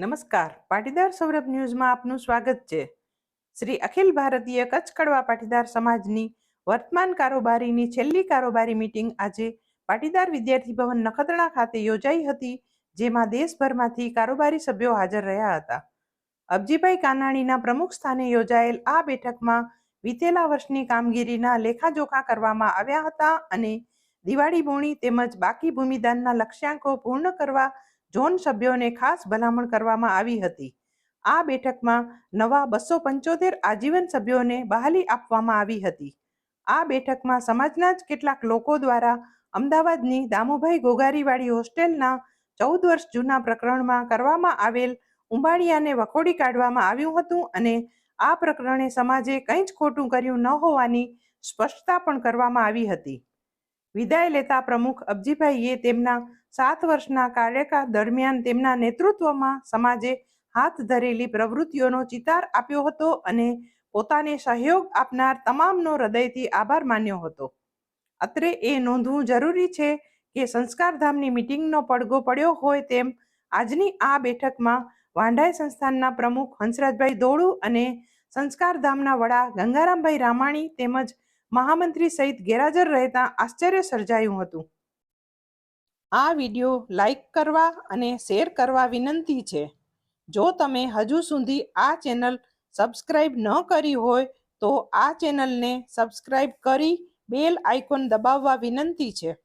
નમસ્કાર. પાટીદાર સૌરભ ન્યૂઝમાં આપનું સ્વાગત છે. શ્રી અખિલ ભારતીય કચ્છ કડવા પાટીદાર સમાજની વર્તમાન કારોબારીની છેલ્લી કારોબારી મીટિંગ આજે પાટીદાર વિદ્યાર્થી ભવન નખત્રાણા ખાતે યોજાઈ હતી, જેમાં દેશભરમાંથી કારોબારી સભ્યો હાજર રહ્યા હતા. અબજીભાઈ કાનાણીના પ્રમુખ સ્થાને યોજાયેલ આ બેઠકમાં વિતેલા વર્ષની કામગીરીના લેખાજોખા કરવામાં આવ્યા હતા અને દિવાળી બોણી તેમજ બાકી ભૂમિદાનના લક્ષ્યાંકો પૂર્ણ કરવા ઝોન સભ્યોને ખાસ ભલામણ કરવામાં આવી હતી. આ બેઠકમાં નવા બસો પંચોતેર આજીવન સભ્યોને બહાલી આપવામાં આવી હતી. આ બેઠકમાં સમાજના જ કેટલાક લોકો દ્વારા અમદાવાદની દામુભાઈ ગોગારીવાળી હોસ્ટેલના ચૌદ વર્ષ જૂના પ્રકરણમાં કરવામાં આવેલ ઉંબાડિયાને વખોડી કાઢવામાં આવ્યું હતું અને આ પ્રકરણે સમાજે કંઈ જ ખોટું કર્યું ન હોવાની સ્પષ્ટતા પણ કરવામાં આવી હતી. વિદાય લેતા પ્રમુખ અબજીભાઈએ તેમના સાત વર્ષના કાર્યકાળ દરમિયાન તેમના નેતૃત્વમાં સમાજે હાથ ધરેલી પ્રવૃત્તિઓનો ચિતાર આપ્યો હતો અને પોતાને સહયોગ આપનાર તમામનો હૃદયથી આભાર માન્યો હતો. અત્રે એ નોંધવું જરૂરી છે કે સંસ્કારધામની મિટિંગનો પડઘો પડ્યો હોય તેમ આજની આ બેઠકમાં વાંઢાઈ સંસ્થાનના પ્રમુખ હંસરાજભાઈ દોડુ અને સંસ્કારધામના વડા ગંગારામભાઈ રામાણી તેમજ મહામંત્રી સહિત ગેરહાજર રહેતા આશ્ચર્ય સર્જાયું હતું. આ વીડિયો લાઈક કરવા અને શેર કરવા વિનંતી છે. જો તમે હજુ સુધી આ ચેનલ સબસ્ક્રાઈબ ન કરી હોય, તો આ ચેનલને સબસ્ક્રાઈબ કરી બેલ આઇકોન દબાવવા વિનંતી છે.